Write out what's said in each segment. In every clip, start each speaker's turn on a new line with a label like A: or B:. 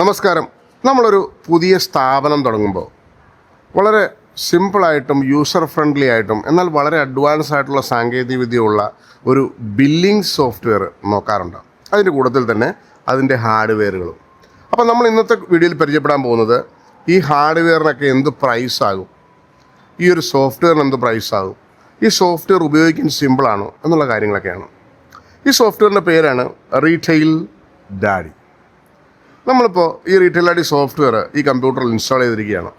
A: നമസ്കാരം. നമ്മളൊരു പുതിയ സ്ഥാപനം തുടങ്ങുമ്പോൾ വളരെ സിമ്പിളായിട്ടും യൂസർ ഫ്രണ്ട്ലി ആയിട്ടും എന്നാൽ വളരെ അഡ്വാൻസ് ആയിട്ടുള്ള സാങ്കേതികവിദ്യയുള്ള ഒരു ബില്ലിംഗ് സോഫ്റ്റ്വെയർ നോക്കാറുണ്ട്. അതിന്റെ കൂട്ടത്തിൽ തന്നെ അതിന്റെ ഹാർഡ്വെയറുകളും അപ്പോൾ നമ്മൾ ഇന്നത്തെ വീഡിയോയിൽ പരിചയപ്പെടാൻ പോകുന്നത് ഈ ഹാർഡ്വെയറിനൊക്കെ എന്ത് പ്രൈസ് ആകും? ഈ ഒരു സോഫ്റ്റ്വെയറിന് എന്ത് പ്രൈസ് ആകും? ഈ സോഫ്റ്റ്വെയർ ഉപയോഗിക്കാൻ സിമ്പിളാണോ എന്നുള്ള കാര്യങ്ങളൊക്കെയാണ്. ഈ സോഫ്റ്റ്വെയറിന്റെ പേരാണ് റീറ്റെയിൽ ഡാഡി നമ്മളിപ്പോൾ ഈ റീറ്റെയിൽ ആയിട്ട് സോഫ്റ്റ്വെയർ ഈ കമ്പ്യൂട്ടറിൽ ഇൻസ്റ്റാൾ ചെയ്തിരിക്കുകയാണ്.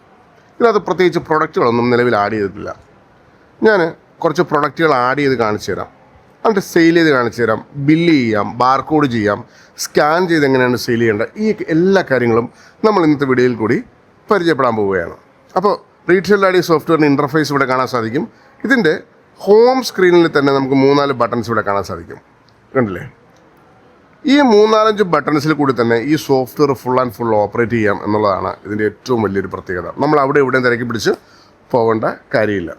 A: ഇതിനകത്ത് പ്രത്യേകിച്ച് പ്രൊഡക്റ്റുകളൊന്നും നിലവിൽ ആഡ് ചെയ്തിട്ടില്ല. ഞാൻ കുറച്ച് പ്രൊഡക്റ്റുകൾ ആഡ് ചെയ്ത് കാണിച്ചു തരാം. എന്നിട്ട് സെയിൽ ചെയ്ത് കാണിച്ചു തരാം. ബില്ല് ചെയ്യാം ബാർകോഡ് ചെയ്യാം സ്കാൻ ചെയ്ത് എങ്ങനെയാണ് സെയിൽ ചെയ്യേണ്ടത് ഈ എല്ലാ കാര്യങ്ങളും നമ്മൾ ഇന്നത്തെ വീഡിയോയിൽ കൂടി പരിചയപ്പെടാൻ പോവുകയാണ്. അപ്പോൾ റീറ്റെയിൽ ആഡി സോഫ്റ്റ്വെയറിന്റെ ഇന്റർഫേസ് ഇവിടെ കാണാൻ സാധിക്കും. ഇതിന്റെ ഹോം സ്ക്രീനിൽ തന്നെ നമുക്ക് മൂന്നാൽ ബട്ടൺസ് ഇവിടെ കാണാൻ സാധിക്കും. കണ്ടില്ലേ? ഈ മൂന്നാലഞ്ച് ബട്ടൺസിൽ കൂടി തന്നെ ഈ software full and full operate ചെയ്യാം എന്നുള്ളതാണ് ഇതിന്റെ ഏറ്റവും വലിയൊരു പ്രത്യേകത. നമ്മൾ അവിടെ ഇവിടെയും തിരക്കി പിടിച്ച് പോകേണ്ട കാര്യമില്ല.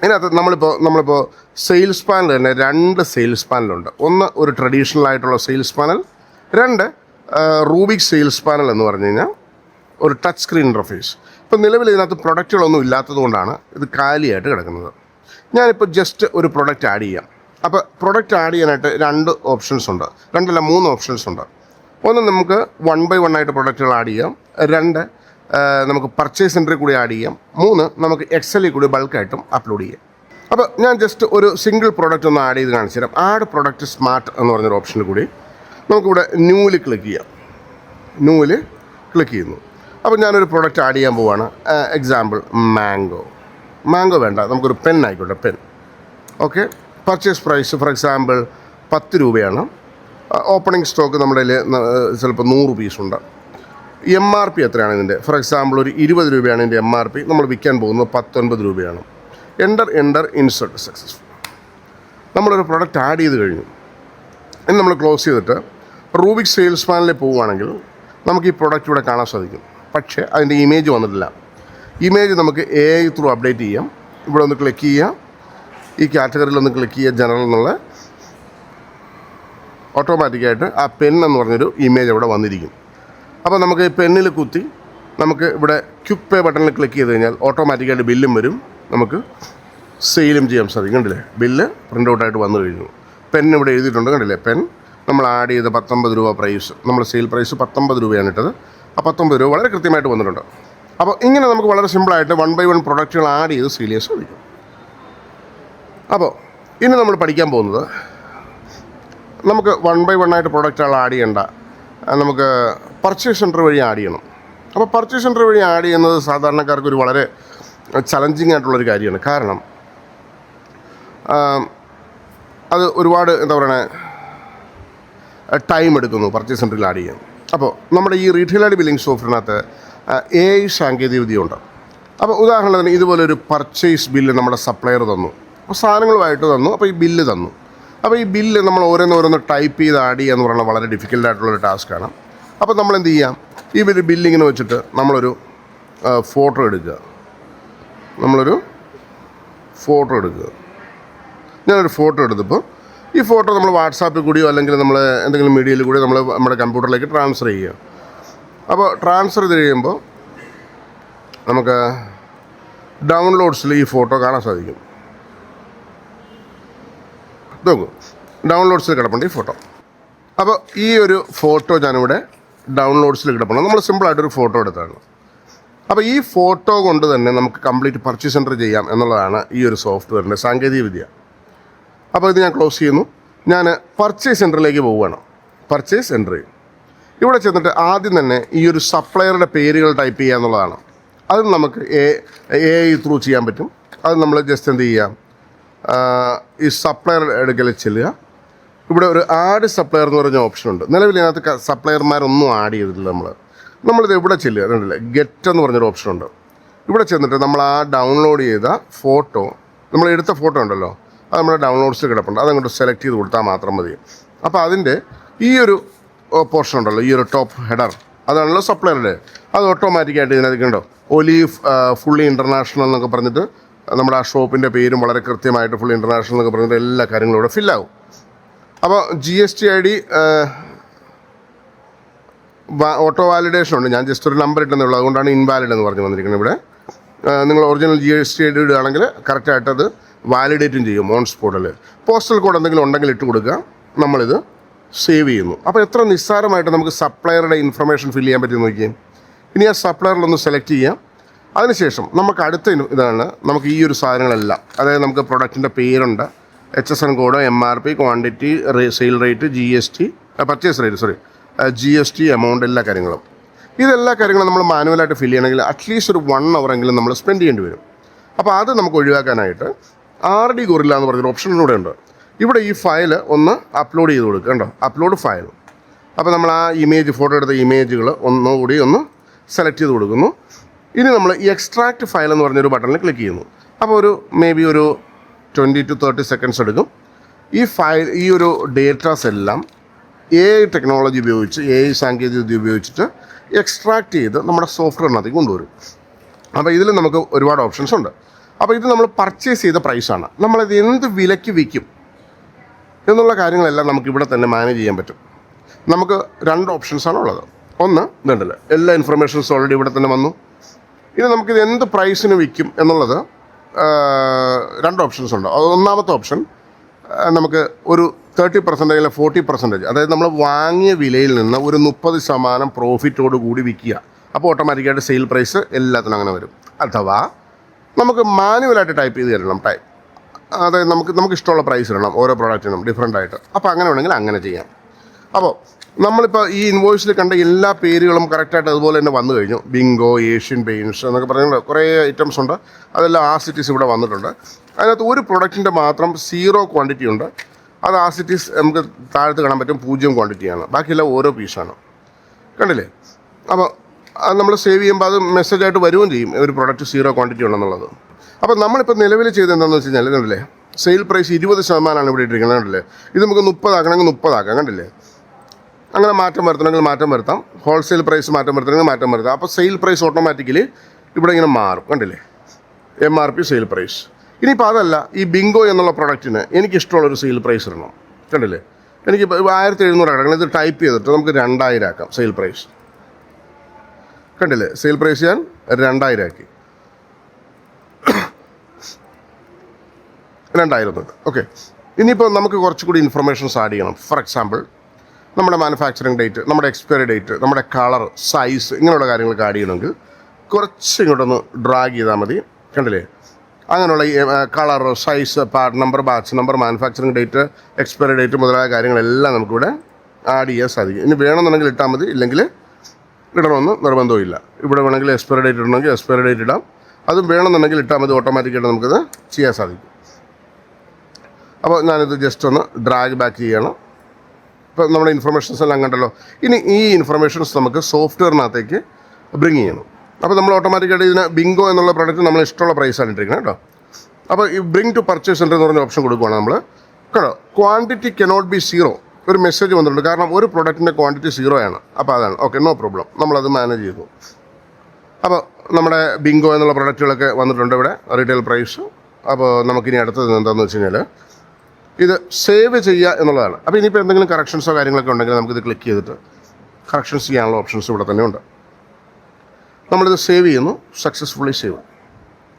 A: ഇതിനകത്ത് നമ്മളിപ്പോൾ നമ്മളിപ്പോൾ സെയിൽസ് പാനൽ തന്നെ രണ്ട് സെയിൽസ് പാനലുണ്ട് ഒന്ന് ഒരു ട്രഡീഷണൽ ആയിട്ടുള്ള സെയിൽസ് പാനൽ രണ്ട് റൂബിക് സെയിൽസ് പാനൽ എന്ന് പറഞ്ഞു കഴിഞ്ഞാൽ ഒരു ടച്ച് സ്ക്രീൻ ഇന്റർഫേസ് ഇപ്പം നിലവിൽ ഇതിനകത്ത് പ്രൊഡക്റ്റുകളൊന്നും ഇല്ലാത്തതുകൊണ്ടാണ് ഇത് കാലിയായിട്ട് കിടക്കുന്നത്. ഞാനിപ്പോൾ ജസ്റ്റ് ഒരു പ്രൊഡക്റ്റ് ആഡ് ചെയ്യാം. അപ്പോൾ പ്രൊഡക്റ്റ് ആഡ് ചെയ്യാനായിട്ട് രണ്ട് ഓപ്ഷൻസ് ഉണ്ട്. രണ്ടല്ല മൂന്ന് ഓപ്ഷൻസ് ഉണ്ട്. ഒന്ന് നമുക്ക് വൺ ബൈ വൺ ആയിട്ട് പ്രൊഡക്റ്റുകൾ ആഡ് ചെയ്യാം. രണ്ട് നമുക്ക് പർച്ചേസ് സെന്ററിൽ കൂടി ആഡ് ചെയ്യാം. മൂന്ന് നമുക്ക് എക്സലിൽ കൂടി ബൾക്കായിട്ടും അപ്ലോഡ് ചെയ്യാം. അപ്പോൾ ഞാൻ ജസ്റ്റ് ഒരു സിംഗിൾ പ്രോഡക്റ്റ് ഒന്ന് ആഡ് ചെയ്ത് കാണിച്ചു തരാം. ആഡ് പ്രൊഡക്റ്റ് സ്മാർട്ട് എന്ന് പറഞ്ഞൊരു ഓപ്ഷൻ കൂടി നമുക്കിവിടെ ന്യൂവിൽ ക്ലിക്ക് ചെയ്യാം. ന്യൂവിൽ ക്ലിക്ക് ചെയ്യുന്നു. അപ്പോൾ ഞാനൊരു പ്രോഡക്റ്റ് ആഡ് ചെയ്യാൻ പോവാണ്. എക്സാമ്പിൾ മാംഗോ മാംഗോ വേണ്ട നമുക്കൊരു പെൻ ആയിക്കോട്ടെ pen okay purchase price for example പത്ത് രൂപയാണ്. ഓപ്പണിംഗ് സ്റ്റോക്ക് നമ്മുടെ ചിലപ്പോൾ നൂറ് പീസുണ്ട് എം ആർ പി എത്രയാണ് ഇതിന്റെ ഫോർ എക്സാമ്പിൾ ഒരു ഇരുപത് രൂപയാണ് ഇതിന്റെ എം ആർ പി നമ്മൾ വിൽക്കാൻ പോകുന്നത് പത്തൊൻപത് രൂപയാണ്. എന്റർ എന്റർ ഇൻസേർട്ട് സക്സസ്ഫുൾ നമ്മളൊരു പ്രൊഡക്റ്റ് ആഡ് ചെയ്ത് കഴിഞ്ഞു. ഇനി നമ്മൾ ക്ലോസ് ചെയ്തിട്ട് റൂബിക് സെയിൽസ് പാനലിൽ പോവുകയാണെങ്കിൽ നമുക്ക് ഈ പ്രൊഡക്റ്റ് ഇവിടെ കാണാൻ സാധിക്കും. പക്ഷേ അതിന്റെ ഇമേജ് വന്നിട്ടില്ല. ഇമേജ് നമുക്ക് എ ഐ ത്രൂ അപ്ഡേറ്റ് ചെയ്യാം. ഇവിടെ ഒന്ന് ക്ലിക്ക് ചെയ്യാം ഈ കാറ്റഗറിയിൽ ഒന്ന് ക്ലിക്ക് ചെയ്യുക ജനറൽ എന്നുള്ള ഓട്ടോമാറ്റിക്കായിട്ട് ആ പെൻ എന്ന് പറഞ്ഞൊരു ഇമേജ് അവിടെ വന്നിരിക്കും അപ്പോൾ നമുക്ക് ഈ പെന്നിൽ കുത്തി നമുക്ക് ഇവിടെ ക്യുക്ക് പേ ബട്ടണിൽ ക്ലിക്ക് ചെയ്ത് കഴിഞ്ഞാൽ ഓട്ടോമാറ്റിക്കായിട്ട് ബില്ലും വരും. നമുക്ക് സെയിലും ചെയ്യാൻ സാധിക്കും. കണ്ടില്ലേ? ബില്ല് പ്രിന്റ് ഔട്ടായിട്ട് വന്നു കഴിഞ്ഞു. പെൻ ഇവിടെ എഴുതിയിട്ടുണ്ട്. കണ്ടില്ലേ? പെൻ നമ്മൾ ആഡ് ചെയ്ത പത്തൊമ്പത് രൂപ പ്രൈസ് നമ്മൾ സെയിൽ പ്രൈസ് പത്തൊമ്പത് രൂപയാണ് ഇട്ടത്. ആ പത്തൊമ്പത് രൂപ വളരെ കൃത്യമായിട്ട് വന്നിട്ടുണ്ട്. അപ്പോൾ ഇങ്ങനെ നമുക്ക് വളരെ സിമ്പിളായിട്ട് വൺ ബൈ വൺ പ്രൊഡക്റ്റുകൾ ആഡ് ചെയ്ത് സെയിൽ ചെയ്യാൻ സാധിക്കും. അപ്പോൾ ഇനി നമ്മൾ പഠിക്കാൻ പോകുന്നത് നമുക്ക് വൺ ബൈ വൺ ആയിട്ട് പ്രൊഡക്റ്റുകൾ ആഡ് ചെയ്യേണ്ട നമുക്ക് പർച്ചേസ് സെന്റർ വഴി ആഡ് ചെയ്യണം. അപ്പോൾ പർച്ചേസ് സെന്റർ വഴി ആഡ് ചെയ്യുന്നത് സാധാരണക്കാർക്ക് ഒരു വളരെ ചലഞ്ചിങ് ആയിട്ടുള്ളൊരു കാര്യമാണ്. കാരണം അത് ഒരുപാട് എന്താ പറയണേ ടൈം എടുക്കുന്നു പർച്ചേസ് സെന്ററിൽ ആഡ് ചെയ്യാൻ. അപ്പോൾ നമ്മുടെ ഈ റീറ്റെയിൽ ആഡ് ബില്ലിംഗ് സോഫ്റ്റ്വെയറിനകത്ത് എ ഐ സാങ്കേതികവിദ്യയുണ്ട് അപ്പോൾ ഉദാഹരണത്തിന് ഇതുപോലെ ഒരു പർച്ചേസ് ബില്ല് നമ്മുടെ സപ്ലയർ തന്നു. അപ്പോൾ സാധനങ്ങളുമായിട്ട് തന്നു. അപ്പോൾ ഈ ബില്ല് തന്നു. അപ്പോൾ ഈ ബില്ല് നമ്മൾ ഓരോന്നോരോന്ന് ടൈപ്പ് ചെയ്ത് ആഡ് ചെയ്യുക എന്ന് പറയുന്നത് വളരെ ഡിഫിക്കൽട്ടായിട്ടുള്ളൊരു ടാസ്ക് ടാസ്ക്കാണ് അപ്പോൾ നമ്മൾ എന്ത് ചെയ്യാം? ഈ ഒരു ബില്ലിങ്ങിന് വെച്ചിട്ട് നമ്മളൊരു ഫോട്ടോ എടുക്കുക. നമ്മളൊരു ഫോട്ടോ എടുക്കുക. ഞാനൊരു ഫോട്ടോ എടുത്തപ്പോൾ ഈ ഫോട്ടോ നമ്മൾ വാട്സാപ്പിൽ കൂടിയോ അല്ലെങ്കിൽ നമ്മൾ എന്തെങ്കിലും മീഡിയയിൽ കൂടി നമ്മൾ നമ്മുടെ കമ്പ്യൂട്ടറിലേക്ക് ട്രാൻസ്ഫർ ചെയ്യുക. അപ്പോൾ ട്രാൻസ്ഫർ ചെയ്ത് കഴിയുമ്പോൾ നമുക്ക് ഡൗൺലോഡ്സിൽ ഈ ഫോട്ടോ കാണാൻ സാധിക്കും. നോക്കൂ. ഡൗൺലോഡ്സിൽ കിടപ്പുണ്ട് ഈ ഫോട്ടോ അപ്പോൾ ഈ ഒരു ഫോട്ടോ ഞാനിവിടെ ഡൗൺലോഡ്സിൽ കിടപ്പുണ്ട്. നമ്മൾ സിമ്പിളായിട്ടൊരു ഫോട്ടോ എടുത്താണ്. അപ്പോൾ ഈ ഫോട്ടോ കൊണ്ട് തന്നെ നമുക്ക് കംപ്ലീറ്റ് പർച്ചേസ് സെന്റർ ചെയ്യാം എന്നുള്ളതാണ് ഈ ഒരു സോഫ്റ്റ്വെയറിന്റെ സാങ്കേതികവിദ്യ അപ്പോൾ ഇത് ഞാൻ ക്ലോസ് ചെയ്യുന്നു. ഞാൻ പർച്ചേസ് സെന്ററിലേക്ക് പോവുകയാണ്. പർച്ചേസ് സെന്റർ ഇവിടെ ചെന്നിട്ട് ആദ്യം തന്നെ ഈ ഒരു സപ്ലയറുടെ പേരുകൾ ടൈപ്പ് ചെയ്യുക എന്നുള്ളതാണ് അത് നമുക്ക് എ എ ഐ ത്രൂ ചെയ്യാൻ പറ്റും. അത് നമ്മൾ ജസ്റ്റ് എന്ത് ചെയ്യാം? ഈ സപ്ലയർ എടുക്കൽ ചെല്ലുക. ഇവിടെ ഒരു ആഡ് സപ്ലയർ എന്ന് പറഞ്ഞ ഓപ്ഷൻ ഉണ്ട്. നിലവിൽ ഇതിനകത്ത് സപ്ലയർമാരൊന്നും ആഡ് ചെയ്തിട്ടില്ല നമ്മൾ നമ്മളിത് എവിടെ ചെല്ലുക? കണ്ടില്ലേ? ഗെറ്റ് എന്ന് പറഞ്ഞൊരു ഓപ്ഷൻ ഉണ്ട്. ഇവിടെ ചെന്നിട്ട് നമ്മൾ ആ ഡൗൺലോഡ് ചെയ്ത ഫോട്ടോ നമ്മൾ എടുത്ത ഫോട്ടോ ഉണ്ടല്ലോ. അത് നമ്മുടെ ഡൗൺലോഡ്സ് കിടപ്പുണ്ട്. അതങ്ങോട്ട് സെലക്ട് ചെയ്ത് കൊടുത്താൽ മാത്രം മതി. അപ്പോൾ അതിന്റെ ഈ ഒരു പോർഷൻ ഉണ്ടല്ലോ. ഈ ഒരു ടോപ്പ് ഹെഡർ അതാണല്ലോ സപ്ലയറുടെ അത് ഓട്ടോമാറ്റിക്കായിട്ട് ഇതിനകത്ത് കണ്ടോ? ഒലീവ് ഫുള്ളി ഇന്റർനാഷണൽ എന്നൊക്കെ പറഞ്ഞിട്ട് നമ്മുടെ ആ ഷോപ്പിന്റെ പേരും വളരെ കൃത്യമായിട്ട് ഫുൾ ഇന്റർനാഷണൽ എന്നൊക്കെ പറഞ്ഞിട്ട് എല്ലാ കാര്യങ്ങളും ഇവിടെ ഫില്ലാവും അപ്പോൾ G S T I D auto validation ഉണ്ട്. ഞാൻ ജസ്റ്റ് ഒരു നമ്പർ ഇട്ടെന്നുള്ളൂ അതുകൊണ്ടാണ് ഇൻവാലിഡ് എന്ന് പറഞ്ഞു വന്നിരിക്കുന്നത് ഇവിടെ. നിങ്ങൾ original G S T I D ഇടുകയാണെങ്കിൽ കറക്റ്റായിട്ട് അത് വാലിഡേറ്റും ചെയ്യും ഓൺ സ്പോട്ടിൽ പോസ്റ്റൽ കോഡ് എന്തെങ്കിലും ഉണ്ടെങ്കിൽ ഇട്ട് കൊടുക്കുക. നമ്മളിത് സേവ് ചെയ്യുന്നു. അപ്പോൾ എത്ര നിസ്സാരമായിട്ട് നമുക്ക് സപ്ലയറുടെ ഇൻഫർമേഷൻ ഫില്ല് ചെയ്യാൻ പറ്റുമെന്ന് നോക്കിയാൽ ഇനി ആ സപ്ലയറിലൊന്ന് സെലക്ട് ചെയ്യാം. അതിനുശേഷം നമുക്ക് അടുത്ത ഇതാണ് നമുക്ക് ഈ ഒരു സാധനങ്ങളെല്ലാം. അതായത് നമുക്ക് പ്രൊഡക്റ്റിന്റെ പേരുണ്ട്. H S N code M R P quantity sale rate G S T purchase rate sorry G S T amount എല്ലാ കാര്യങ്ങളും. ഇതെല്ലാ കാര്യങ്ങളും നമ്മൾ മാനുവലായിട്ട് ഫില്ല് ചെയ്യണമെങ്കിൽ അറ്റ്ലീസ്റ്റ് ഒരു വൺ അവറെങ്കിലും നമ്മൾ സ്പെൻഡ് ചെയ്യേണ്ടി വരും. അപ്പോൾ അത് നമുക്ക് ഒഴിവാക്കാനായിട്ട് ആർ ഡി ഗൊറില്ല എന്ന് പറഞ്ഞൊരു ഓപ്ഷൻ കൂടെ ഉണ്ട്. ഇവിടെ ഈ ഫയൽ ഒന്ന് അപ്ലോഡ് ചെയ്ത് കൊടുക്കുക കേട്ടോ അപ്ലോഡ് ഫയൽ അപ്പോൾ നമ്മൾ ആ ഇമേജ് ഫോട്ടോ എടുത്ത ഇമേജുകൾ ഒന്നുകൂടി ഒന്ന് സെലക്ട് ചെയ്ത് കൊടുക്കുന്നു. ഇനി നമ്മൾ ഈ എക്സ്ട്രാക്ട് ഫയൽ എന്ന് പറഞ്ഞൊരു ബട്ടണിൽ ക്ലിക്ക് ചെയ്യുന്നു. അപ്പോൾ ഒരു മേ ബി ഒരു ട്വന്റി ടു തേർട്ടി സെക്കൻഡ്സ് എടുക്കും. ഈ ഫയൽ ഈ ഒരു ഡേറ്റാസ് എല്ലാം എ ഐ ടെക്നോളജി ഉപയോഗിച്ച് എ ഐ സാങ്കേതികവിദ്യ ഉപയോഗിച്ചിട്ട് എക്സ്ട്രാക്ട് ചെയ്ത് നമ്മുടെ സോഫ്റ്റ്വെയറിനകത്തേക്ക് കൊണ്ടുവരും. അപ്പോൾ ഇതിൽ നമുക്ക് ഒരുപാട് ഓപ്ഷൻസ് ഉണ്ട്. അപ്പോൾ ഇത് നമ്മൾ പർച്ചേസ് ചെയ്ത പ്രൈസാണ് നമ്മളിത് എന്ത് വിലയ്ക്ക് വിൽക്കും എന്നുള്ള കാര്യങ്ങളെല്ലാം നമുക്ക് ഇവിടെ തന്നെ മാനേജ് ചെയ്യാൻ പറ്റും. നമുക്ക് രണ്ട് ഓപ്ഷൻസാണ് ഉള്ളത്. ഒന്ന് ഇതുണ്ടല്ലോ എല്ലാ ഇൻഫർമേഷൻസും ഓൾറെഡി ഇവിടെ തന്നെ വന്നു. ഇനി നമുക്കിത് എന്ത് പ്രൈസിന് വിൽക്കും എന്നുള്ളത് രണ്ട് ഓപ്ഷൻസ് ഉണ്ട്. ഒന്നാമത്തെ ഓപ്ഷൻ നമുക്ക് ഒരു തേർട്ടി പെർസെന്റേജ് അല്ലെങ്കിൽ ഫോർട്ടി പെർസെന്റേജ് അതായത് നമ്മൾ വാങ്ങിയ വിലയിൽ നിന്ന് ഒരു മുപ്പത് ശതമാനം പ്രോഫിറ്റോട് കൂടി വിൽക്കുക. അപ്പോൾ ഓട്ടോമാറ്റിക്കായിട്ട് സെയിൽ പ്രൈസ് എല്ലാത്തിനും അങ്ങനെ വരും. അഥവാ നമുക്ക് മാനുവലായിട്ട് ടൈപ്പ് ചെയ്ത് തരണം ടൈപ്പ് അതായത് നമുക്ക് നമുക്ക് ഇഷ്ടമുള്ള പ്രൈസ് ഇടണം ഓരോ പ്രോഡക്റ്റിനും ഡിഫറെന്റ് ആയിട്ട്. അപ്പോൾ അങ്ങനെ വേണമെങ്കിൽ അങ്ങനെ ചെയ്യാം. അപ്പോൾ നമ്മളിപ്പോൾ ഈ ഇൻവോയ്സിൽ കണ്ട എല്ലാ പേരുകളും കറക്റ്റായിട്ട് അതുപോലെ തന്നെ വന്നു കഴിഞ്ഞു. ബിങ്കോ ഏഷ്യൻ പെയിൻസ് എന്നൊക്കെ പറയുന്നത് കുറേ ഐറ്റംസ് ഉണ്ട്. അതെല്ലാം ആ സിറ്റീസ് ഇവിടെ വന്നിട്ടുണ്ട്. അതിനകത്ത് ഒരു പ്രൊഡക്റ്റിന്റെ മാത്രം സീറോ ക്വാണ്ടിറ്റി ഉണ്ട്. അത് ആ സിറ്റീസ് നമുക്ക് താഴത്ത് കാണാൻ പറ്റും. പൂജ്യം ക്വാണ്ടിറ്റിയാണ് ബാക്കിയെല്ലാം ഓരോ പീസാണ് കണ്ടില്ലേ? അപ്പോൾ അത് നമ്മൾ സേവ് ചെയ്യുമ്പോൾ അത് മെസ്സേജായിട്ട് വരികയും ചെയ്യും. ഒരു പ്രൊഡക്റ്റ് സീറോ ക്വാണ്ടിറ്റി ഉണ്ടെന്നുള്ളത്. അപ്പോൾ നമ്മളിപ്പോൾ നിലവിൽ ചെയ്ത് എന്താണെന്ന് വെച്ച് കഴിഞ്ഞാൽ കണ്ടില്ലേ? സെയിൽ പ്രൈസ് ഇരുപത് ശതമാനമാണ് ഇവിടെ ഇട്ടിരിക്കുന്നത്. കണ്ടില്ലേ? ഇത് നമുക്ക് മുപ്പതാക്കണമെങ്കിൽ മുപ്പതാക്കാം. കണ്ടില്ലേ? അങ്ങനെ മാറ്റം വരുത്തണമെങ്കിൽ മാറ്റം വരുത്താം. ഹോൾസെയിൽ പ്രൈസ് മാറ്റം വരുത്തണമെങ്കിൽ മാറ്റം വരുത്താം. അപ്പോൾ സെയിൽ പ്രൈസ് ഓട്ടോമാറ്റിക്കലി ഇവിടെ ഇങ്ങനെ മാറും. കണ്ടില്ലേ? M R P sale price ഇനിയിപ്പോൾ അതല്ല ഈ ബിങ്കോ എന്നുള്ള പ്രൊഡക്റ്റിന് എനിക്കിഷ്ടമുള്ളൊരു സെയിൽ പ്രൈസ് ഇടണം. കണ്ടില്ലേ? എനിക്ക് ആയിരത്തി എഴുന്നൂറ് കിടക്കണം ഇത് ടൈപ്പ് ചെയ്തിട്ട് നമുക്ക് രണ്ടായിരം ആക്കാം സെയിൽ പ്രൈസ് കണ്ടില്ലേ? സെയിൽ പ്രൈസ് ഞാൻ രണ്ടായിരം ആക്കി. രണ്ടായിരം തൊട്ട് ഓക്കെ ഇനിയിപ്പോൾ നമുക്ക് കുറച്ചുകൂടി ഇൻഫർമേഷൻസ് ആഡ് ചെയ്യണം. ഫോർ എക്സാമ്പിൾ നമ്മുടെ മാനുഫാക്ചറിങ് ഡേറ്റ് നമ്മുടെ എക്സ്പയറി ഡേറ്റ് നമ്മുടെ കളർ സൈസ് ഇങ്ങനെയുള്ള കാര്യങ്ങളൊക്കെ ആഡ് ചെയ്യണമെങ്കിൽ കുറച്ച് ഇങ്ങോട്ടൊന്ന് ഡ്രാഗ് ചെയ്താൽ മതി. കണ്ടില്ലേ? അങ്ങനെയുള്ള ഈ colour size part number batch number manufacturing date expiry date മുതലായ കാര്യങ്ങളെല്ലാം നമുക്കിവിടെ ആഡ് ചെയ്യാൻ സാധിക്കും. ഇനി വേണമെന്നുണ്ടെങ്കിൽ ഇട്ടാൽ മതി. ഇല്ലെങ്കിൽ ഇടണമെന്ന് നിർബന്ധമില്ല ഇവിടെ വേണമെങ്കിൽ എക്സ്പയറി ഡേറ്റ് ഇടണമെങ്കിൽ എക്സ്പയറി ഡേറ്റ് ഇടാം. അതും വേണമെന്നുണ്ടെങ്കിൽ ഇട്ടാൽ മതി. ഓട്ടോമാറ്റിക്കായിട്ട് നമുക്കിത് ചെയ്യാൻ സാധിക്കും. അപ്പോൾ ഞാനിത് ജസ്റ്റ് ഒന്ന് ഡ്രാഗ് ബാക്ക് ചെയ്യണം. ഇപ്പോൾ നമ്മുടെ ഇൻഫർമേഷൻസ് എല്ലാം കണ്ടല്ലോ. ഇനി ഈ ഇൻഫർമേഷൻസ് നമുക്ക് സോഫ്റ്റ്വെയറിനകത്തേക്ക് ബ്രിങ് ചെയ്യണം. അപ്പോൾ നമ്മൾ ഓട്ടോമാറ്റിക്കായിട്ട് ഇതിന് ബിങ്കോ എന്നുള്ള പ്രൊഡക്റ്റ് നമ്മൾ ഇഷ്ടമുള്ള പ്രൈസാണ് ഇട്ടിരിക്കുന്നത് കേട്ടോ. അപ്പോൾ ഈ ബ്രിങ് ടു പർച്ചേസ് സെന്റർ എന്ന് പറഞ്ഞ ഓപ്ഷൻ കൊടുക്കുകയാണ് നമ്മൾ കേട്ടോ ക്വാണ്ടിറ്റി കനോട്ട് ബി സീറോ ഒരു മെസ്സേജ് വന്നിട്ടുണ്ട്. കാരണം ഒരു പ്രൊഡക്റ്റിന്റെ ക്വാണ്ടിറ്റി സീറോ ആണ്. അപ്പോൾ അതാണ്. ഓക്കെ നോ പ്രോബ്ലം നമ്മളത് മാനേജ് ചെയ്തു. അപ്പോൾ നമ്മുടെ ബിങ്കോ എന്നുള്ള പ്രൊഡക്റ്റുകളൊക്കെ വന്നിട്ടുണ്ട് ഇവിടെ. റീറ്റെയിൽ പ്രൈസ് അപ്പോൾ നമുക്കിനി അടുത്തത് എന്താണെന്ന് വെച്ച് കഴിഞ്ഞാൽ ഇത് സേവ് ചെയ്യുക എന്നുള്ളതാണ്. അപ്പോൾ ഇനിയിപ്പോൾ എന്തെങ്കിലും കറക്ഷൻസോ കാര്യങ്ങളൊക്കെ ഉണ്ടെങ്കിൽ നമുക്കിത് ക്ലിക്ക് ചെയ്തിട്ട് കറക്ഷൻസ് ചെയ്യാനുള്ള ഓപ്ഷൻസ് ഇവിടെ തന്നെ ഉണ്ട്. നമ്മളിത് സേവ് ചെയ്യുന്നു. സക്സസ്ഫുള്ളി സേവ്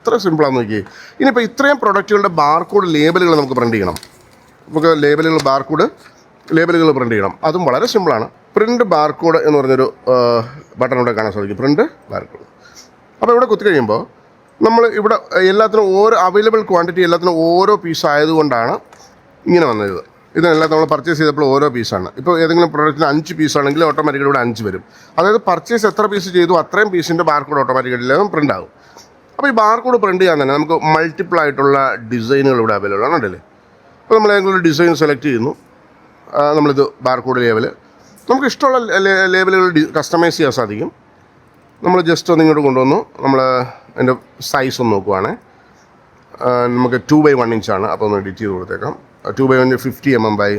A: ഇത്ര സിമ്പിളാന്ന് നോക്കി ഇനിയിപ്പോൾ ഇത്രയും പ്രൊഡക്റ്റുകളുടെ ബാർകോഡ് ലേബലുകൾ നമുക്ക് പ്രിന്റ് ചെയ്യണം. നമുക്ക് ലേബലുകൾ ബാർകോഡ് ലേബലുകൾ പ്രിന്റ് ചെയ്യണം. അതും വളരെ സിമ്പിളാണ് പ്രിന്റ് ബാർകോഡ് എന്ന് പറഞ്ഞൊരു ബട്ടൺ ഇവിടെ കാണാൻ സാധിക്കും. പ്രിന്റ് ബാർകോഡ് അപ്പോൾ ഇവിടെ കുത്തി കഴിയുമ്പോൾ നമ്മൾ ഇവിടെ എല്ലാത്തിനും ഓരോ അവൈലബിൾ ക്വാണ്ടിറ്റി എല്ലാത്തിനും ഓരോ പീസ് ആയതുകൊണ്ടാണ് ഇങ്ങനെ വന്നത് ഇതിനെല്ലാം നമ്മൾ പർച്ചേസ് ചെയ്തപ്പോൾ ഓരോ പീസാണ് ഇപ്പോൾ ഏതെങ്കിലും പ്രൊഡക്റ്റിന് അഞ്ച് പീസാണെങ്കിൽ ഓട്ടോമാറ്റിക്കലി ഇവിടെ അഞ്ച് വരും. അതായത് പർച്ചേസ് എത്ര പീസ് ചെയ്തു അത്രയും പീസിന്റെ ബാർകോഡ് ഓട്ടോമാറ്റിക്കലി പ്രിന്റ് ആകും. അപ്പോൾ ഈ ബാർകോഡ് പ്രിന്റ് ചെയ്യാൻ തന്നെ നമുക്ക് മൾട്ടിപ്പിൾ ആയിട്ടുള്ള ഡിസൈനുകൾ ഇവിടെ അവൈലബിൾ ആണ് ഉണ്ടല്ലേ അപ്പോൾ നമ്മൾ ഏതെങ്കിലും ഒരു ഡിസൈൻ സെലക്ട് ചെയ്യുന്നു. നമ്മളിത് ബാർകോഡ് ലേബൽ നമുക്ക് ഇഷ്ടമുള്ള ലേബലുകൾ കസ്റ്റമൈസ് ചെയ്യാൻ സാധിക്കും. നമ്മൾ ജസ്റ്റ് ഒന്ന് ഇങ്ങോട്ട് കൊണ്ടുവന്നു. നമ്മൾ അതിന്റെ സൈസ് ഒന്ന് നോക്കുവാണേ. നമുക്ക് ടു ബൈ വൺ ഇഞ്ചാണ് അപ്പോൾ ഒന്ന് എഡിറ്റ് ചെയ്ത് കൊടുത്തേക്കാം. Two by one fifty M M by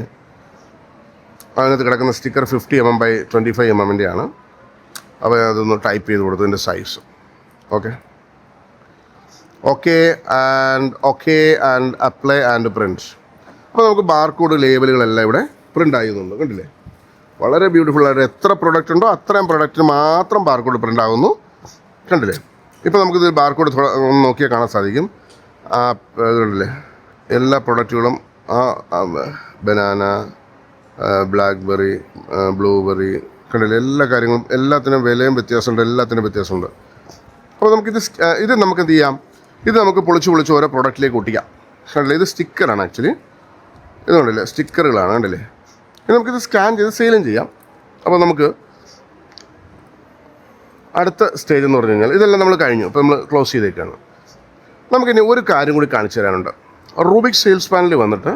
A: അതിനകത്ത് കിടക്കുന്ന sticker fifty M M by twenty five M എമ്മിന്റെ ആണ്. അപ്പോൾ അതൊന്ന് ടൈപ്പ് ചെയ്ത് കൊടുത്തു എന്റെ size okay okay and okay and apply and print അപ്പോൾ നമുക്ക് ബാർകോഡ് ലേബലുകളെല്ലാം ഇവിടെ പ്രിന്റ് ആയതുണ്ട് കണ്ടില്ലേ? വളരെ ബ്യൂട്ടിഫുൾ ആയിട്ട് എത്ര പ്രൊഡക്റ്റ് ഉണ്ടോ അത്രയും പ്രൊഡക്റ്റിന് മാത്രം ബാർകോഡ് പ്രിന്റ് ആകുന്നു കണ്ടില്ലേ? ഇപ്പോൾ നമുക്കിത് ഒന്ന് നോക്കിയാൽ കാണാൻ സാധിക്കും. ആ ഇതുണ്ടല്ലേ എല്ലാ പ്രൊഡക്റ്റുകളും ആ ബനാന ബ്ലാക്ക്ബെറി ബ്ലൂബെറി കണ്ടില്ലേ? എല്ലാ കാര്യങ്ങളും എല്ലാത്തിനും വിലയും വ്യത്യാസമുണ്ട് എല്ലാത്തിനും വ്യത്യാസമുണ്ട്. അപ്പോൾ നമുക്കിത് ഇത് നമുക്ക് എന്ത് ചെയ്യാം? ഇത് നമുക്ക് പൊളിച്ച് പൊളിച്ച് ഓരോ പ്രൊഡക്റ്റിലേക്ക് ഒട്ടിക്കാം. കണ്ടില്ലേ? ഇത് സ്റ്റിക്കറാണ് ആക്ച്വലി ഇത് കണ്ടില്ലേ? സ്റ്റിക്കറുകളാണ് കണ്ടില്ലേ? ഇത് നമുക്കിത് സ്കാൻ ചെയ്ത് സെയിലും ചെയ്യാം. അപ്പോൾ നമുക്ക് അടുത്ത സ്റ്റേജ് എന്ന് പറഞ്ഞു കഴിഞ്ഞാൽ ഇതെല്ലാം നമ്മൾ കഴിഞ്ഞു. അപ്പോൾ നമ്മൾ ക്ലോസ് ചെയ്തേക്കാണ്. നമുക്കിനി ഒരു കാര്യം കൂടി കാണിച്ചു തരാനുണ്ട്. റൂബിക് സെയിൽസ് പാനൽ വന്നിട്ട്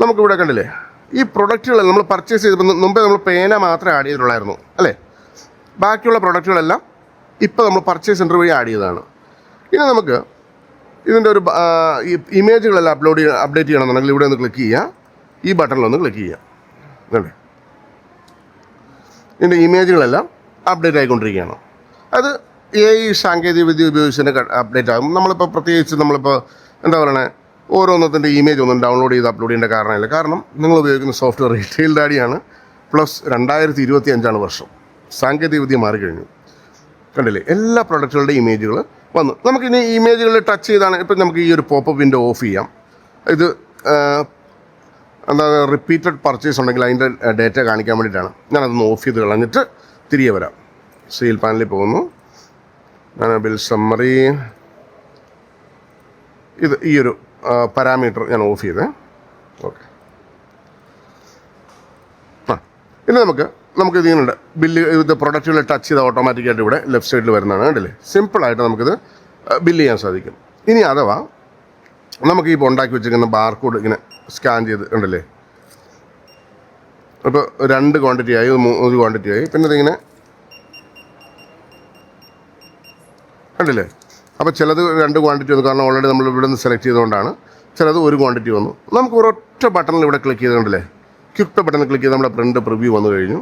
A: നമുക്കിവിടെ കണ്ടില്ലേ? ഈ പ്രൊഡക്റ്റുകളെല്ലാം നമ്മൾ പർച്ചേസ് ചെയ്തപ്പോൾ മുമ്പേ നമ്മൾ പേന മാത്രമേ ആഡ് ചെയ്തിട്ടുള്ളായിരുന്നു അല്ലേ? ബാക്കിയുള്ള പ്രൊഡക്റ്റുകളെല്ലാം ഇപ്പോൾ നമ്മൾ പർച്ചേസ് സെന്റർ വഴി ആഡ് ചെയ്തതാണ്. ഇനി നമുക്ക് ഇതിന്റെ ഒരു ഇമേജുകളെല്ലാം അപ്ലോഡ് ചെയ്യ അപ്ഡേറ്റ് ചെയ്യണമെന്നുണ്ടെങ്കിൽ ഇവിടെ ഒന്ന് ക്ലിക്ക് ചെയ്യുക. ഈ ബട്ടണിലൊന്ന് ക്ലിക്ക് ചെയ്യുക. അല്ലേ ഇതിന്റെ ഇമേജുകളെല്ലാം അപ്ഡേറ്റ് ആയിക്കൊണ്ടിരിക്കുകയാണ്. അത് എ ഐ സാങ്കേതിക വിദ്യ ഉപയോഗിച്ച് തന്നെ അപ്ഡേറ്റ് ആകും. നമ്മളിപ്പോൾ പ്രത്യേകിച്ച് നമ്മളിപ്പോൾ എന്താ പറയണേ? ഓരോന്നത്തിന്റെ ഇമേജ് ഒന്നും ഡൗൺലോഡ് ചെയ്ത് അപ്ലോഡ് ചെയ്യേണ്ട കാരണമില്ല. കാരണം നിങ്ങൾ ഉപയോഗിക്കുന്ന സോഫ്റ്റ്വെയർ റീറ്റെയിൽ ഡാഡിയാണ് പ്ലസ് രണ്ടായിരത്തി ഇരുപത്തി അഞ്ചാണ് വർഷം സാങ്കേതികവിദ്യ മാറിക്കഴിഞ്ഞു. കണ്ടില്ലേ? എല്ലാ പ്രൊഡക്റ്റുകളുടെ ഇമേജുകൾ വന്നു. നമുക്കിനി ഇമേജുകൾ ടച്ച് ചെയ്താണ്. ഇപ്പം നമുക്ക് ഈ ഒരു പോപ്പ് വിൻഡോ ഓഫ് ചെയ്യാം. ഇത് എന്താ റിപ്പീറ്റഡ് പർച്ചേസ് ഉണ്ടെങ്കിൽ അതിന്റെ ഡേറ്റ കാണിക്കാൻ വേണ്ടിയിട്ടാണ്. ഞാനതൊന്ന് ഓഫ് ചെയ്ത് കളഞ്ഞിട്ട് തിരികെ വരാം. സെയിൽ പാനലിൽ പോകുന്നു. ഞാൻ ബിൽ സമ്മറി ഇത് ഈ ഒരു പാരാമീറ്റർ ഞാൻ ഓഫ് ചെയ്തേ. ഓക്കെ ആ ഇനി നമുക്ക് നമുക്ക് ഇതിനുണ്ട്. ബില്ല് ഇത് പ്രൊഡക്റ്റുകൾ ടച്ച് ചെയ്ത് ഓട്ടോമാറ്റിക്കായിട്ട് ഇവിടെ ലെഫ്റ്റ് സൈഡിൽ വരുന്നതാണ് കണ്ടില്ലേ? സിമ്പിളായിട്ട് നമുക്കിത് ബില്ല് ചെയ്യാൻ സാധിക്കും. ഇനി അഥവാ നമുക്ക് ഇപ്പോൾ ഉണ്ടാക്കി വെച്ചിരിക്കുന്ന ബാർകോഡ് ഇങ്ങനെ സ്കാൻ ചെയ്ത് ഉണ്ടല്ലേ ഇപ്പോൾ രണ്ട് ക്വാണ്ടിറ്റി ആയി ഒരു ക്വാണ്ടിറ്റി ആയി. പിന്നെ ഇതിങ്ങനെ കണ്ടില്ലേ? അപ്പോൾ ചിലത് രണ്ട് ക്വാണ്ടിറ്റി വന്നു. കാരണം ഓൾറെഡി നമ്മൾ ഇവിടെ നിന്ന് സെലക്ട് ചെയ്തുകൊണ്ടാണ് ചിലത് ഒരു ക്വാണ്ടിറ്റി വന്നു. നമുക്ക് ഒരൊറ്റ ബട്ടണിൽ ഇവിടെ ക്ലിക്ക് ചെയ്തിട്ടുണ്ടല്ലേ കണ്ടില്ലേ? ബട്ടണിൽ ക്ലിക്ക് ചെയ്ത് നമ്മുടെ പ്രിന്റ് പ്രിവ്യൂ വന്നു കഴിഞ്ഞു.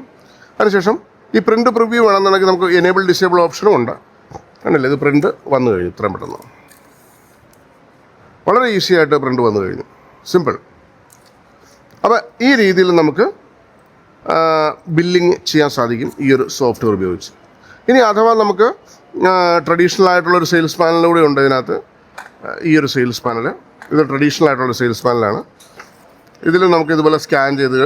A: അതിനുശേഷം ഈ പ്രിന്റ് പ്രിവ്യൂ വേണമെന്നുണ്ടെങ്കിൽ നമുക്ക് എനേബിൾ ഡിസേബിൾ ഓപ്ഷനും ഉണ്ട്. കണ്ടില്ലേ? ഇത് പ്രിന്റ് വന്നു കഴിഞ്ഞു ഇത്രയും പെട്ടെന്ന്. വളരെ ഈസി ആയിട്ട് പ്രിന്റ് വന്നു കഴിഞ്ഞു. സിമ്പിൾ അപ്പോൾ ഈ രീതിയിൽ നമുക്ക് ബില്ലിങ് ചെയ്യാൻ സാധിക്കും ഈ ഒരു സോഫ്റ്റ്വെയർ ഉപയോഗിച്ച്. ഇനി അഥവാ നമുക്ക് ട്രഡീഷണൽ ആയിട്ടുള്ള ഒരു സെയിൽസ് പാനലിലൂടെ ഉണ്ട് ഇതിനകത്ത്. ഈ ഒരു സെയിൽസ് പാനൽ ഇത് ട്രഡീഷണൽ ആയിട്ടുള്ള സെയിൽസ് പാനലാണ് ഇതിൽ നമുക്ക് ഇതുപോലെ സ്കാൻ ചെയ്ത്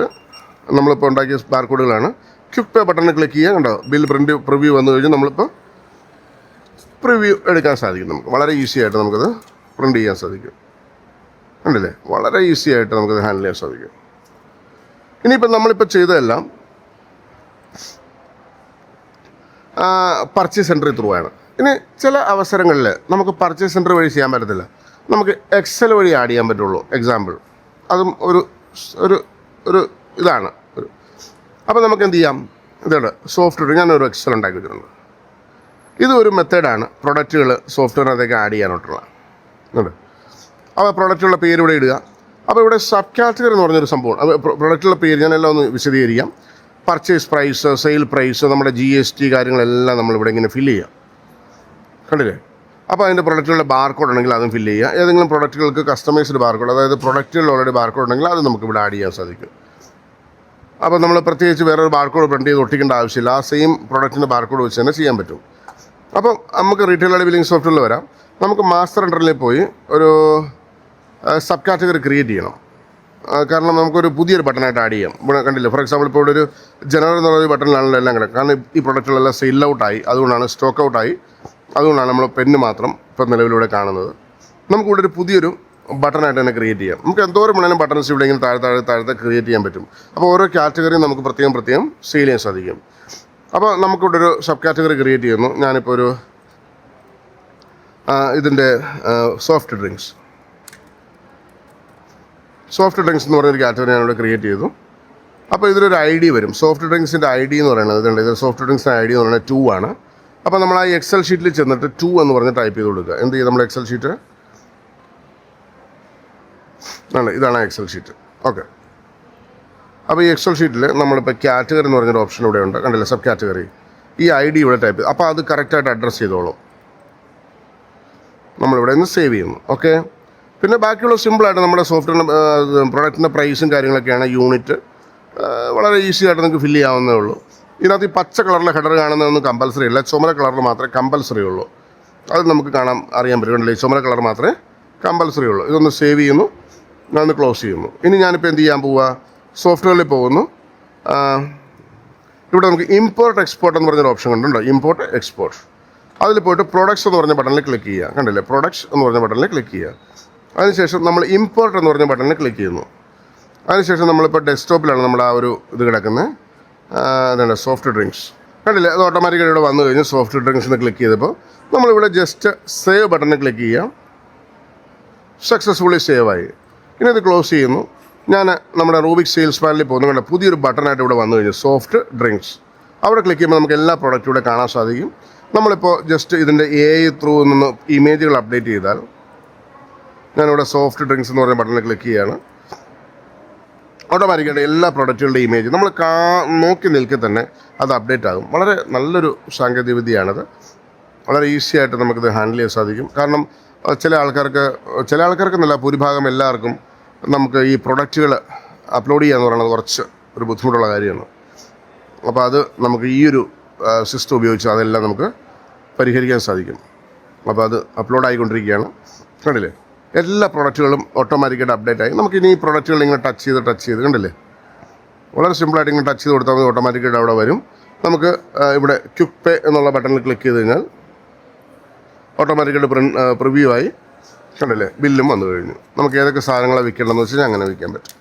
A: നമ്മളിപ്പോൾ ഉണ്ടാക്കിയ ബാർകോഡുകളാണ് ക്വിക്ക് പേ ബട്ടണിൽ ക്ലിക്ക് ചെയ്യുക. കണ്ടോ? ബിൽ പ്രിന്റ് പ്രിവ്യൂ വന്നു കഴിഞ്ഞാൽ നമ്മളിപ്പോൾ പ്രിവ്യൂ എടുക്കാൻ സാധിക്കും നമുക്ക്. വളരെ ഈസി ആയിട്ട് നമുക്കത് പ്രിന്റ് ചെയ്യാൻ സാധിക്കും. കണ്ടില്ലേ? വളരെ ഈസി ആയിട്ട് നമുക്കത് ഹാൻഡിൽ ചെയ്യാൻ സാധിക്കും. ഇനിയിപ്പോൾ നമ്മളിപ്പോൾ ചെയ്തതെല്ലാം പർച്ചേസ് സെന്ററിൽ ത്രൂ ആണ്. ഇനി ചില അവസരങ്ങളിൽ നമുക്ക് പർച്ചേസ് സെന്റർ വഴി ചെയ്യാൻ പറ്റത്തില്ല. നമുക്ക് എക്സൽ വഴി ആഡ് ചെയ്യാൻ പറ്റുള്ളൂ. എക്സാമ്പിൾ അതും ഒരു ഒരു ഒരു ഇതാണ്. ഒരു അപ്പോൾ നമുക്ക് എന്ത് ചെയ്യാം? ഇതുണ്ട്. സോഫ്റ്റ്വെയർ ഞാനൊരു എക്സൽ ഉണ്ടാക്കി വെച്ചിട്ടുണ്ട്. ഇത് ഒരു മെത്തേഡാണ് പ്രൊഡക്റ്റുകൾ സോഫ്റ്റ്വെയറിനകത്തേക്ക് ആഡ് ചെയ്യാനായിട്ടുള്ള. ഉണ്ട് അപ്പോൾ പ്രൊഡക്റ്റുള്ള പേര് ഇവിടെ ഇടുക. അപ്പോൾ ഇവിടെ സബ് കാറ്റഗറി എന്ന് പറഞ്ഞൊരു സംഭവം. പ്രൊഡക്റ്റുള്ള പേര് ഞാനെല്ലാം ഒന്ന് വിശദീകരിക്കാം. പർച്ചേസ് പ്രൈസ് സെയിൽ പ്രൈസ് നമ്മുടെ ജി എസ് ടി കാര്യങ്ങളെല്ലാം നമ്മളിവിടെ ഇങ്ങനെ ഫില്ല് ചെയ്യാം. കണ്ടില്ലേ? അപ്പോൾ അതിന്റെ പ്രൊഡക്റ്റുകളുടെ ബാർകോഡ് ഉണ്ടെങ്കിൽ അതും ഫില്ല് ചെയ്യുക ഏതെങ്കിലും പ്രൊഡക്റ്റുകൾക്ക് കസ്റ്റമൈസ്ഡ് ബാർകോഡ് അതായത് പ്രൊഡക്റ്റുകളിൽ ഓൾറെഡി ബാർകോഡ് ഉണ്ടെങ്കിൽ അത് നമുക്ക് ഇവിടെ ആഡ് ചെയ്യാൻ സാധിക്കും. അപ്പോൾ നമ്മൾ പ്രത്യേകിച്ച് വേറൊരു ബാർകോഡ് പ്രിന്റ് ചെയ്ത് ഒട്ടിക്കേണ്ട ആവശ്യമില്ല. ആ സെയിം പ്രൊഡക്റ്റിന്റെ ബാർകോഡ് വെച്ച് തന്നെ ചെയ്യാൻ പറ്റും. അപ്പം നമുക്ക് റീറ്റെയിൽ ബില്ലിംഗ് സോഫ്റ്റ്വെയറിൽ വരാം. നമുക്ക് മാസ്റ്റർ എൻഡറിൽ പോയി ഒരു സബ് കാറ്റഗറി ക്രിയേറ്റ് ചെയ്യണം. കാരണം നമുക്കൊരു പുതിയൊരു ബട്ടണായിട്ട് ആഡ് ചെയ്യാം. ഇവിടെ കണ്ടില്ലേ? ഫോർ എക്സാമ്പിൾ ഇപ്പോൾ ഇവിടെ ഒരു ജനറൽ എന്ന് പറയുന്ന ബട്ടണിലാണല്ലോ എല്ലാം കിടക്കുക കാരണം ഈ പ്രൊഡക്റ്റുകളെല്ലാം സെയിൽ ഔട്ടായി അതുകൊണ്ടാണ് സ്റ്റോക്ക് ഔട്ടായി അതുകൊണ്ടാണ് നമ്മൾ പെന്ന് മാത്രം ഇപ്പം നിലവിലൂടെ കാണുന്നത്. നമുക്കിവിടെ ഒരു പുതിയൊരു ബട്ടണായിട്ട് തന്നെ ക്രിയേറ്റ് ചെയ്യാം. നമുക്ക് എന്തോരം വേണമെങ്കിലും ബട്ടൺസ് ഇവിടെ ഇങ്ങനെ താഴെ താഴെ താഴത്തെ ക്രിയേറ്റ് ചെയ്യാൻ പറ്റും. അപ്പോൾ ഓരോ കാറ്റഗറിയും നമുക്ക് പ്രത്യേകം പ്രത്യേകം സെയിൽ ചെയ്യാൻ സാധിക്കും. അപ്പോൾ നമുക്കിവിടെ ഒരു സബ് കാറ്റഗറി ക്രിയേറ്റ് ചെയ്യുന്നു. ഞാനിപ്പോൾ ഒരു ഇതിന്റെ സോഫ്റ്റ് ഡ്രിങ്ക്സ് സോഫ്റ്റ് ഡ്രിങ്ക്സ് എന്ന് പറഞ്ഞൊരു കാറ്റഗറി ഞാനിവിടെ ക്രിയേറ്റ് ചെയ്തു. അപ്പോൾ ഇതിലൊരു ഐ ഡി വരും. സോഫ്റ്റ് ഡ്രിങ്ക്സിന്റെ ഐ ഡി എന്ന് പറയുന്നത് ഇതുണ്ട് ഇത് സോഫ്റ്റ് ഡ്രിങ്ക്സിന്റെ ഐ ഡി എന്ന് പറയുന്നത് ടു ആണ്. അപ്പോൾ നമ്മൾ ആ എക്സൽ ഷീറ്റിൽ ചെന്നിട്ട് ടു എന്ന് പറഞ്ഞ് ടൈപ്പ് ചെയ്ത് കൊടുക്കുക. എന്ത് ചെയ്യും നമ്മൾ എക്സൽ ഷീറ്റ്? ആണ് ഇതാണ് എക്സൽ ഷീറ്റ്. ഓക്കെ. അപ്പോൾ ഈ എക്സൽ ഷീറ്റിൽ നമ്മളിപ്പോൾ കാറ്റഗറി എന്ന് പറഞ്ഞൊരു ഓപ്ഷൻ ഇവിടെ ഉണ്ട്. കണ്ടില്ലേ? Sub category. ഈ ഐ ഡി ഇവിടെ ടൈപ്പ് ചെയ്ത് അപ്പോൾ അത് കറക്റ്റായിട്ട് അഡ്രസ്സ് ചെയ്തോളും. നമ്മളിവിടെ നിന്ന് സേവ് ചെയ്യുന്നു. ഓക്കെ. പിന്നെ ബാക്കിയുള്ള സിമ്പിളായിട്ട് നമ്മുടെ സോഫ്റ്റ്വെയറിന്റെ പ്രൊഡക്റ്റിന്റെ പ്രൈസും കാര്യങ്ങളൊക്കെയാണ് യൂണിറ്റ്. വളരെ ഈസി ആയിട്ട് നിങ്ങൾക്ക് ഫില്ല് ചെയ്യാവുന്നേ ഉള്ളൂ. ഇതിനകത്ത് ഈ പച്ച കളറിലെ ഹെഡർ കാണുന്നതൊന്നും കമ്പൽസറി അല്ല. ചുമല കളറിൽ മാത്രമേ കമ്പൽസറി ഉള്ളൂ. അത് നമുക്ക് കാണാൻ അറിയാൻ പറ്റുന്നുണ്ടല്ലേ ചുമല കളർ മാത്രമേ കമ്പൽസറി ഉള്ളൂ. ഇതൊന്ന് സേവ് ചെയ്യുന്നു. ഞാനൊന്ന് ക്ലോസ് ചെയ്യുന്നു. ഇനി ഞാനിപ്പോൾ എന്ത് ചെയ്യാൻ പോവുക സോഫ്റ്റ്വെയറിൽ പോകുന്നു. ഇവിടെ നമുക്ക് ഇമ്പോർട്ട് എക്സ്പോർട്ട് എന്ന് പറഞ്ഞൊരു ഓപ്ഷൻ കണ്ടുണ്ടോ ഇമ്പോർട്ട് എക്സ്പോർട്ട്. അതിൽ പോയിട്ട് പ്രൊഡക്ട്സ് എന്ന് പറഞ്ഞ ബട്ടണിൽ ക്ലിക്ക് ചെയ്യുക. കണ്ടില്ലേ പ്രൊഡക്ട്സ് എന്ന് പറഞ്ഞ ബട്ടണിൽ ക്ലിക്ക് ചെയ്യുക. അതിനുശേഷം നമ്മൾ ഇമ്പോർട്ട് എന്ന് പറഞ്ഞ ബട്ടണിൽ ക്ലിക്ക് ചെയ്യുന്നു. അതിനുശേഷം നമ്മളിപ്പോൾ ഡെസ്ക്ടോപ്പിലാണ് നമ്മൾ ആ ഒരു ഇത് കിടക്കുന്നത്. എന്താണ് സോഫ്റ്റ് ഡ്രിങ്ക്സ് കണ്ടില്ലേ? അത് ഓട്ടോമാറ്റിക്കായിട്ട് ഇവിടെ വന്നു കഴിഞ്ഞ് സോഫ്റ്റ് ഡ്രിങ്ക്സ് എന്ന് ക്ലിക്ക് ചെയ്തപ്പോൾ നമ്മളിവിടെ ജസ്റ്റ് സേവ് ബട്ടണിൽ ക്ലിക്ക് ചെയ്യാം. സക്സസ്ഫുള്ളി സേവ് ആയി. ഇനി ഇത് ക്ലോസ് ചെയ്യുന്നു. ഞാൻ നമ്മുടെ റൂബിക് സെയിൽസ് പാനലിൽ പോകുന്നു. കണ്ട? പുതിയൊരു ബട്ടണായിട്ട് ഇവിടെ വന്നു കഴിഞ്ഞു. സോഫ്റ്റ് ഡ്രിങ്ക്സ് അവിടെ ക്ലിക്ക് ചെയ്യുമ്പോൾ നമുക്ക് എല്ലാ പ്രോഡക്റ്റും ഇവിടെ കാണാൻ സാധിക്കും. നമ്മളിപ്പോൾ ജസ്റ്റ് ഇതിന്റെ എ ഐ ത്രൂ നിന്ന് ഇമേജുകൾ അപ്ഡേറ്റ് ചെയ്താൽ ഞാനിവിടെ സോഫ്റ്റ് ഡ്രിങ്ക്സ് എന്ന് പറഞ്ഞ ബട്ടണിൽ ക്ലിക്ക് ചെയ്യുകയാണ് ഓട്ടോമാറ്റിക്കായിട്ട് എല്ലാ പ്രൊഡക്റ്റുകളുടെ ഇമേജ് നമ്മൾ കാ നോക്കി നിൽക്കെ തന്നെ അത് അപ്ഡേറ്റ് ആകും. വളരെ നല്ലൊരു സാങ്കേതികവിദ്യയാണിത്. വളരെ ഈസി ആയിട്ട് നമുക്കിത് ഹാൻഡിൽ ചെയ്യാൻ സാധിക്കും. കാരണം ചില ആൾക്കാർക്ക് ചില ആൾക്കാർക്കെന്നല്ല ഭൂരിഭാഗം എല്ലാവർക്കും നമുക്ക് ഈ പ്രൊഡക്റ്റുകൾ അപ്ലോഡ് ചെയ്യുക എന്ന് പറയുന്നത് കുറച്ച് ഒരു ബുദ്ധിമുട്ടുള്ള കാര്യമാണ്. അപ്പോൾ അത് നമുക്ക് ഈ ഒരു സിസ്റ്റം ഉപയോഗിച്ച് അതെല്ലാം നമുക്ക് പരിഹരിക്കാൻ സാധിക്കും. അപ്പോൾ അത് അപ്ലോഡ് ആയിക്കൊണ്ടിരിക്കുകയാണ്. കണ്ടില്ലേ? എല്ലാ പ്രൊഡക്റ്റുകളും ഓട്ടോമാറ്റിക്കായിട്ട് അപ്ഡേറ്റ് ആയി. നമുക്ക് ഇനി ഈ പ്രൊഡക്റ്റുകൾ ഇങ്ങനെ ടച്ച് ചെയ്ത് ടച്ച് ചെയ്ത് കണ്ടില്ലേ? വളരെ സിമ്പിളായിട്ട് ഇങ്ങനെ ടച്ച് ചെയ്ത് കൊടുത്താൽ മതി ഓട്ടോമാറ്റിക്കായിട്ട് അവിടെ വരും. നമുക്ക് ഇവിടെ ക്യുക്ക് പേ എന്നുള്ള ബട്ടണിൽ ക്ലിക്ക് ചെയ്ത് കഴിഞ്ഞാൽ ഓട്ടോമാറ്റിക്കായിട്ട് പ്രിൻ പ്രിവ്യൂ ആയി കണ്ടില്ലേ? ബില്ലും വന്നു കഴിഞ്ഞു. നമുക്ക് ഏതൊക്കെ സാധനങ്ങളെ വിൽക്കേണ്ടതെന്ന് വെച്ച് കഴിഞ്ഞാൽ അങ്ങനെ വിൽക്കാൻ പറ്റും.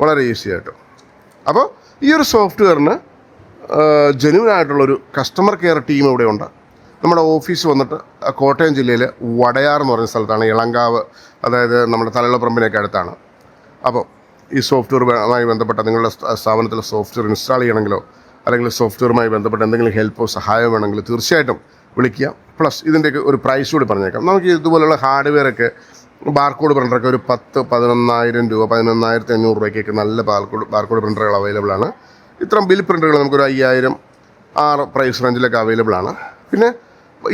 A: വളരെ ഈസി ആയിട്ട്. അപ്പോൾ ഈ ഒരു സോഫ്റ്റ്വെയറിന് ജെന്യൂൻ ആയിട്ടുള്ളൊരു കസ്റ്റമർ കെയർ ടീം ഇവിടെ ഉണ്ട്. നമ്മുടെ ഓഫീസ് വന്നിട്ട് കോട്ടയം ജില്ലയിൽ വടയാർ എന്ന് പറയുന്ന സ്ഥലത്താണ് ഇളങ്കാവ് അതായത് നമ്മുടെ തലളപ്പറമ്പിനൊക്കെ അടുത്താണ്. അപ്പോൾ ഈ സോഫ്റ്റ്വെയറുമായി ബന്ധപ്പെട്ട നിങ്ങളുടെ സ്ഥാപനത്തിൽ സോഫ്റ്റ്വെയർ ഇൻസ്റ്റാൾ ചെയ്യണമെങ്കിലോ അല്ലെങ്കിൽ സോഫ്റ്റ്വെയറുമായി ബന്ധപ്പെട്ട് എന്തെങ്കിലും ഹെൽപ്പോ സഹായമോ വേണമെങ്കിൽ തീർച്ചയായിട്ടും വിളിക്കുക. പ്ലസ് ഇതിന്റെയൊക്കെ ഒരു പ്രൈസ് കൂടി പറഞ്ഞേക്കാം. നമുക്ക് ഇതുപോലുള്ള ഹാർഡ്വെയറൊക്കെ ബാർകോഡ് പ്രിന്ററൊക്കെ ഒരു പത്ത് പതിനൊന്നായിരം രൂപ പതിനൊന്നായിരത്തി അഞ്ഞൂറ് രൂപയ്ക്കൊക്കെ നല്ല ബാർകോഡ് ബാർകോഡ് പ്രിന്ററുകൾ അവൈലബിൾ ആണ്. ഇത്തരം ബിൽ പ്രിന്ററുകൾ നമുക്കൊരു അയ്യായിരം ആറ് പ്രൈസ് റേഞ്ചിലൊക്കെ അവൈലബിൾ ആണ്. പിന്നെ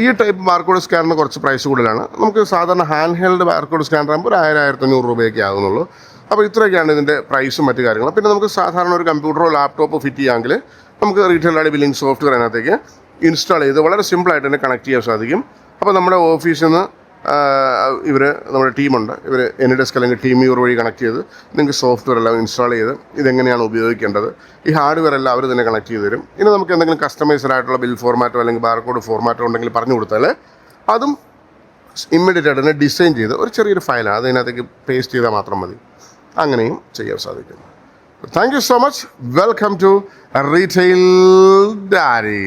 A: ഈ ടൈപ്പ് ബാർകോഡ് സ്കാനറിന് കുറച്ച് പ്രൈസ് കൂടുതലാണ്. നമുക്ക് സാധാരണ ഹാൻഡ് ഹെൽഡ് ബാർകോഡ് സ്കാനർ ആകുമ്പോൾ ഒരു ആയിരം ആയിരത്തി അഞ്ഞൂറ് രൂപയൊക്കെ ആകുന്നുള്ളൂ. അപ്പോൾ ഇത്രയൊക്കെയാണ് ഇതിന്റെ പ്രൈസും മറ്റു കാര്യങ്ങളും. പിന്നെ നമുക്ക് സാധാരണ ഒരു കമ്പ്യൂട്ടറോ ലാപ്ടോപ്പോ ഫിറ്റ് ചെയ്യാമെങ്കിൽ നമുക്ക് റീറ്റെയിൽ ആയിട്ട് ബില്ലിംഗ് സോഫ്റ്റ്വെയർ അതിനകത്തേക്ക് ഇൻസ്റ്റാൾ ചെയ്ത് വളരെ സിമ്പിളായിട്ട് തന്നെ കണക്ട് ചെയ്യാൻ സാധിക്കും. അപ്പോൾ നമ്മുടെ ഓഫീസിൽ നിന്ന് ഇവർ നമ്മുടെ ടീമുണ്ട്. ഇവർ എനി ഡെസ്ക് അല്ലെങ്കിൽ ടീം യൂർ വഴി കണക്ട് ചെയ്ത് നിങ്ങൾക്ക് സോഫ്റ്റ്വെയർ എല്ലാം ഇൻസ്റ്റാൾ ചെയ്ത് ഇതെങ്ങനെയാണ് ഉപയോഗിക്കേണ്ടത്? ഈ ഹാർഡ്വെയർ എല്ലാം അവർ തന്നെ കണക്ട് ചെയ്ത് തരും. ഇനി നമുക്ക് എന്തെങ്കിലും കസ്റ്റമൈസ്ഡ് ആയിട്ടുള്ള ബിൽ ഫോർമാറ്റോ അല്ലെങ്കിൽ ബാർകോഡ് ഫോർമാറ്റോ ഉണ്ടെങ്കിൽ പറഞ്ഞു കൊടുത്താൽ അതും ഇമ്മീഡിയറ്റ് ആയിട്ട് തന്നെ ഡിസൈൻ ചെയ്ത് ഒരു ചെറിയൊരു ഫയലാണ് അതിനകത്തേക്ക് പേസ്റ്റ് ചെയ്താൽ മാത്രം മതി. അങ്ങനെയും ചെയ്യാൻ സാധിക്കും thank you so much welcome to retail ഡാരി